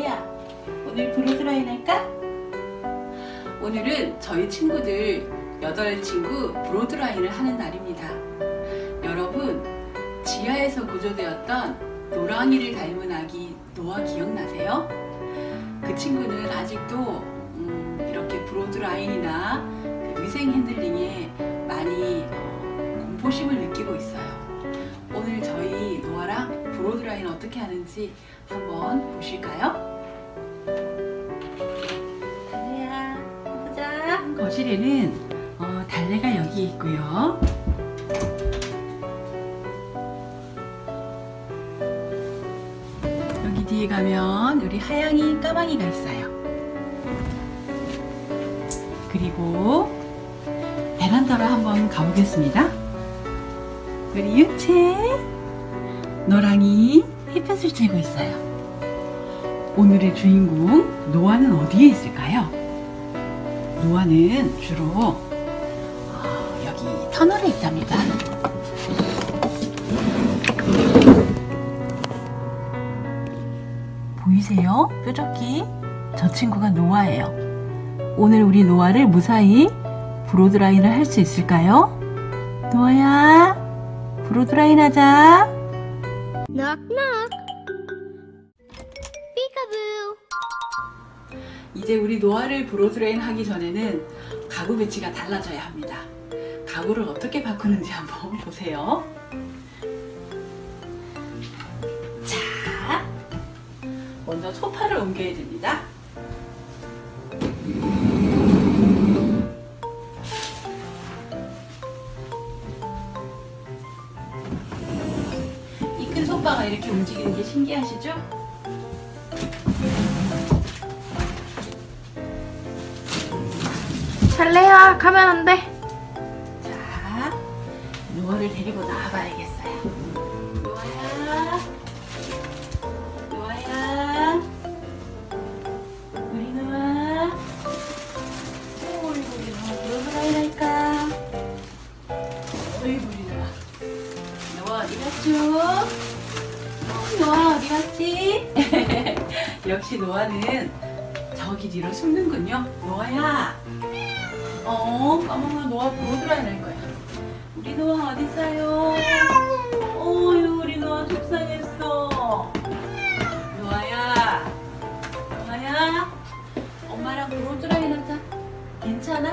달래야 오늘 브로드라인 할까? 오늘은 저희 친구들 여덟 친구 브로드라인을 하는 날입니다. 여러분 지하에서 구조되었던 노랑이를 닮은 아기 노아 기억나세요? 그 친구는 아직도 음, 이렇게 브로드라인이나 그 위생 핸들링에 많이 어, 공포심을 느끼고 있어요. 오늘 저희 노아랑 브로드라인 어떻게 하는지 한번 보실까요? 달래야, 보자. 거실에는 어, 달래가 여기 있고요. 여기 뒤에 가면 우리 하양이 까마귀가 있어요. 그리고 베란다로 한번 가보겠습니다. 우리 유채, 노랑이 햇볕을 쬐고 있어요. 오늘의 주인공 노아는 어디에 있을까요? 노아는 주로 어, 여기 터널에 있답니다. 보이세요? 뾰족기? 저 친구가 노아예요. 오늘 우리 노아를 무사히 브로드라인을 할 수 있을까요? 노아야, 브로드라인 하자. Knock knock. Peekaboo. 이제 우리 노아를 브로드레인 하기 전에는 가구 배치가 달라져야 합니다. 가구를 어떻게 바꾸는지 한번 보세요. 자, 먼저 소파를 옮겨야 됩니다. 큰 소파가 이렇게 움직이는 게 신기하시죠? 달래야 가면 안 돼. 자, 노아를 데리고 나와봐야겠어 역시 노아는 저기 뒤로 숨는군요. 노아야. 어, 까먹어 노아 브로드라인 할 거야. 우리 노아 어디 있어요? 어유 우리 노아 속상했어. 노아야, 노아야, 엄마랑 브로드라인 하자. 괜찮아?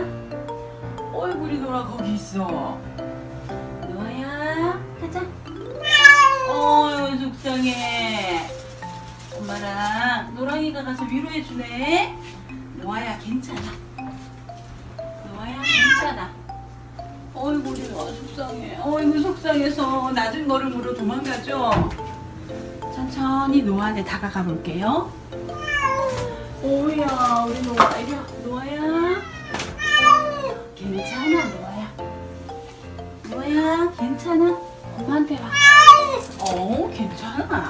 어이구 우리 노아 거기 있어. 노아야, 가자. 어유 속상해. 엄마랑 노랑이가 가서 위로해 주네. 노아야 괜찮아. 노아야 괜찮아. 어이구 우리 노아 속상해. 어이구 속상해서 낮은 걸음으로 도망가죠. 천천히 노아한테 다가가 볼게요. 오야 우리 노아 이리 와. 노아야. 괜찮아 노아야. 노아야 괜찮아. 엄마한테 와. 어 괜찮아.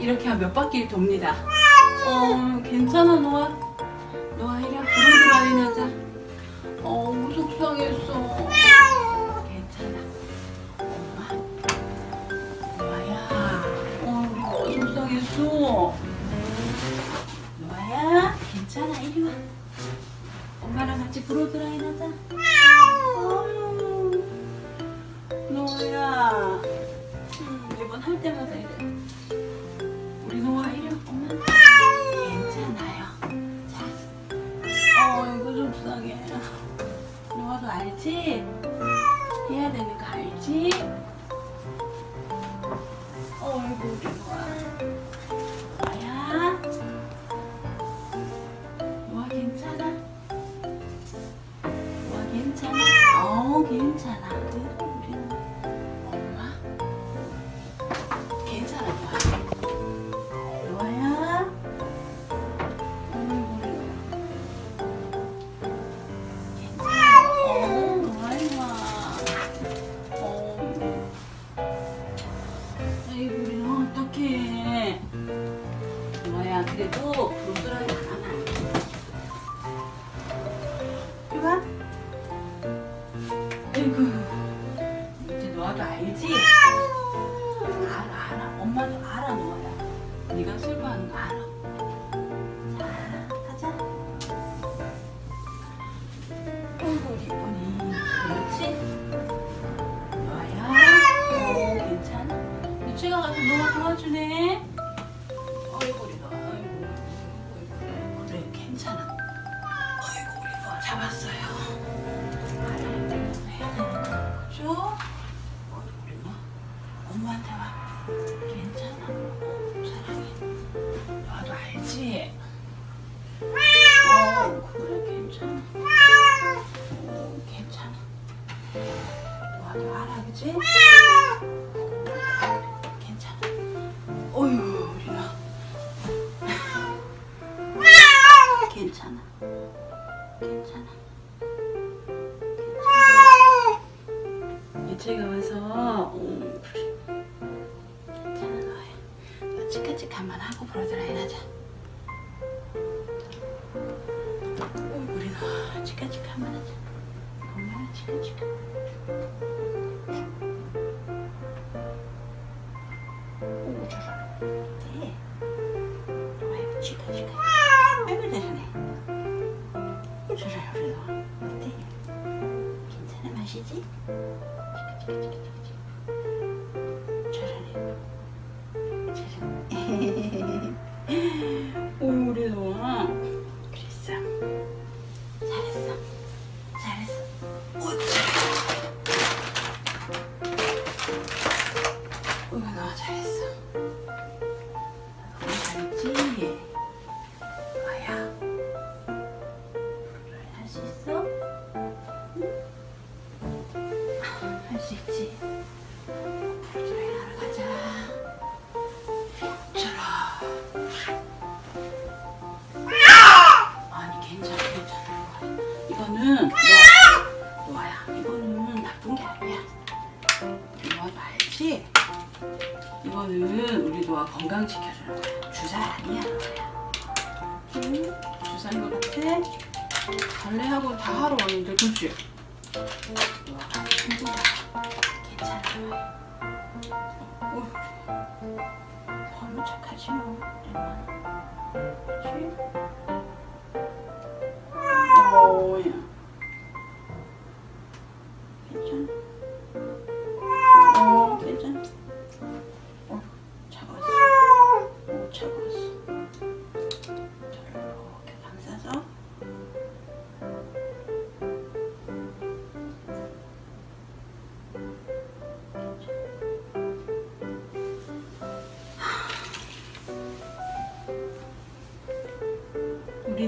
이렇게 한 몇 바퀴를 돕니다. 어 괜찮아 노아. 노아 이리 와. 브로드라인 하자. 어 속상했어. 괜찮아. 엄마. 노아야. 어 속상했어. 노아야 괜찮아 이리 와. 엄마랑 같이 브로드라인 하자. 속상해. 노아도 알지? 해야 되는 거 알지? 어이구 아이고, 우리 너 어떡해. 노아야, 그래도 불들하게 안 하면 안 돼. 이리 와. 아이고. 이제 노아도 알지? 알아, 알아. 엄마도 알아, 노아야. 네가 슬퍼하는 거 알아. 잡았어요. 우리 너. 엄마한테 와. 괜찮아. 어, 사랑해. 너도 알지? 어, 그래, 괜찮아. 어, 괜찮아. 너도 알아, 그지? 괜찮아. 괜찮아. 이제가 와서. 괜찮아, 너야. 너 치카치카만 하고 브로드라인 하자. 우리 너 치카치카만 하자. 엄마는 치카치카. 오, 잘하네. 네. 아이고, 치카치카. 아이고, 잘하네. 오, 잘하네, 우리 너. 어때? 괜찮아, 맛이지? 잘하네. 잘하네. 수 있지? 괜찮아. 이거는 나쁜 게 아니야. 이거는 우리 노아 건강 지켜주는 거야. 주사 아니야. 응? 주사인 것 같아? 달래하고 다 하러 왔는데 그치? 힘들다. 괜찮아. 노아야. 어, 너무 착하지 뭐. 얼마나. 그치?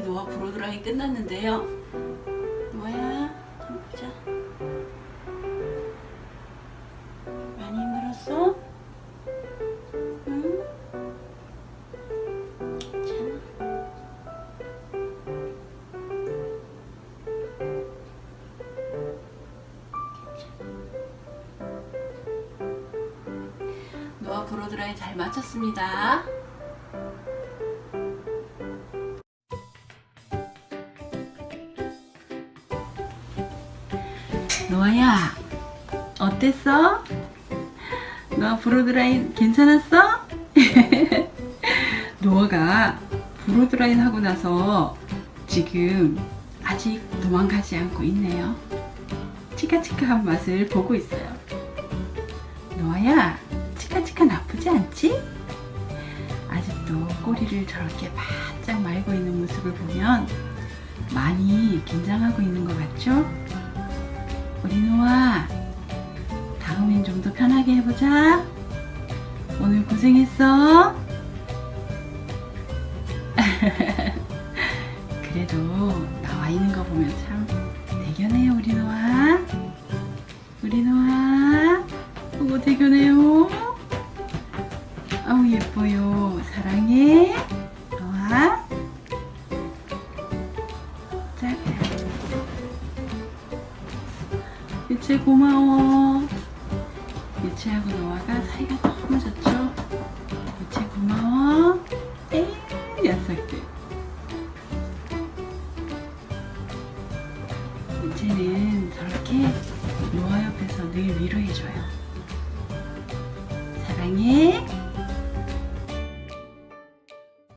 노아 브로드라인 끝났는데요. 노아야, 한번 보자. 많이 힘들었어? 응? 괜찮아. 노아 브로드라인 잘 마쳤습니다. 노아야, 어땠어? 노아 브로드라인 괜찮았어? 노아가 브로드라인 하고 나서 지금 아직 도망가지 않고 있네요. 치카치카한 맛을 보고 있어요. 노아야, 치카치카 나쁘지 않지? 아직도 꼬리를 저렇게 바짝 말고 있는 모습을 보면 많이 긴장하고 있는 것 같죠? 우리 노아, 다음엔 좀 더 편하게 해보자. 오늘 고생했어. 그래도 나와 있는 거 보면 참 대견해요, 우리 노아. 우리 노아. 오, 대견해요. 아우, 예뻐요. 사랑해. 고마워. 유채하고 노아가 사이가?